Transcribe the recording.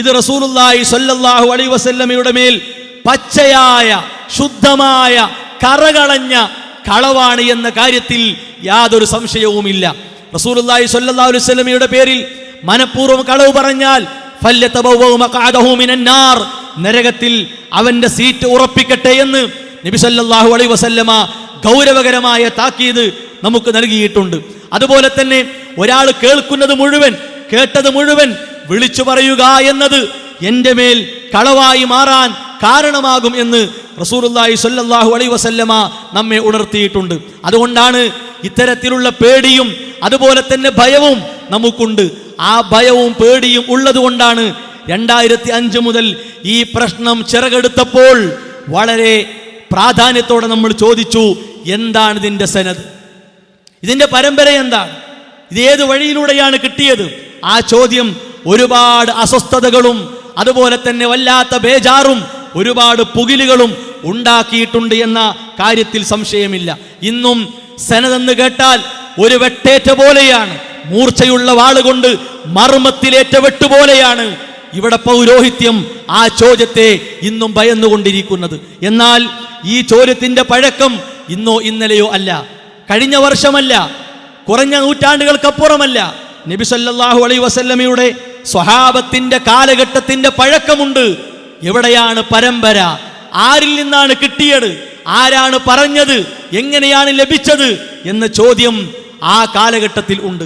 ഇത് റസൂലുള്ളാഹി സ്വല്ലല്ലാഹു അലൈഹി വസല്ലമയുടെ മേൽ പച്ചയായ ശുദ്ധമായ കറകളഞ്ഞ കളവാണ് എന്ന കാര്യത്തിൽ യാതൊരു സംശയവുമില്ല. സ്വല്ലല്ലാഹു അലൈഹി വസല്ലമയുടെ പേരിൽ മനഃപൂർവം കളവ് പറഞ്ഞാൽ നരകത്തിൽ അവന്റെ സീറ്റ് ഉറപ്പിക്കട്ടെ എന്ന് നബി സല്ലല്ലാഹു അലൈഹി വസല്ലമ ഗൗരവകരമായ താക്കീത് നമുക്ക് നൽകിയിട്ടുണ്ട്. അതുപോലെ തന്നെ ഒരാൾ കേൾക്കുന്നത് മുഴുവൻ കേട്ടത് മുഴുവൻ വിളിച്ചു പറയുക എന്നത് എന്റെ മേൽ കളവായി മാറാൻ കാരണമാകും എന്ന് റസൂലുള്ളാഹി സ്വല്ലല്ലാഹു അലൈ വസല്ലമ നമ്മെ ഉണർത്തിയിട്ടുണ്ട്. അതുകൊണ്ടാണ് ഇത്തരത്തിലുള്ള പേടിയും അതുപോലെ തന്നെ ഭയവും നമുക്കുണ്ട്. ആ ഭയവും പേടിയും ഉള്ളതുകൊണ്ടാണ് രണ്ടായിരത്തി അഞ്ച് മുതൽ ഈ പ്രശ്നം ചിറകെടുത്തപ്പോൾ വളരെ പ്രാധാന്യത്തോടെ നമ്മൾ ചോദിച്ചു എന്താണ് ഇതിന്റെ സനത് ഇതിന്റെ പരമ്പര എന്താണ്? ഇത് ഏത് വഴിയിലൂടെയാണ് കിട്ടിയത്? ആ ചോദ്യം ഒരുപാട് അസ്വസ്ഥതകളും അതുപോലെ തന്നെ വല്ലാത്ത ബേജാറും ഒരുപാട് പുകിലുകളും ഉണ്ടാക്കിയിട്ടുണ്ട് എന്ന കാര്യത്തിൽ സംശയമില്ല. ഇന്നും സനതെന്ന് കേട്ടാൽ ഒരു വെട്ടേറ്റ പോലെയാണ്. മൂർച്ചയുള്ള വാളുകൊണ്ട് മർമ്മത്തിലേറ്റ വെട്ടുപോലെയാണ് ഇവിടെ പൗരോഹിത്യം ആ ചോദ്യത്തെ ഇന്നും ഭയന്നുകൊണ്ടിരിക്കുന്നത്. എന്നാൽ ഈ ചോദ്യത്തിന്റെ പഴക്കം ഇന്നോ ഇന്നലെയോ അല്ല. കഴിഞ്ഞ വർഷമല്ല കുറഞ്ഞ നൂറ്റാണ്ടുകൾക്കപ്പുറമല്ല. നബി അലൈ വസല്ലമയുടെ സ്വഹാബത്തിന്റെ കാലഘട്ടത്തിന്റെ പഴക്കമുണ്ട്. എവിടെയാണ് പരമ്പര? ആരിൽ നിന്നാണ് കിട്ടിയത്? ആരാണ് പറഞ്ഞത്? എങ്ങനെയാണ് ലഭിച്ചത്? എന്ന ചോദ്യം ആ കാലഘട്ടത്തിൽ ഉണ്ട്.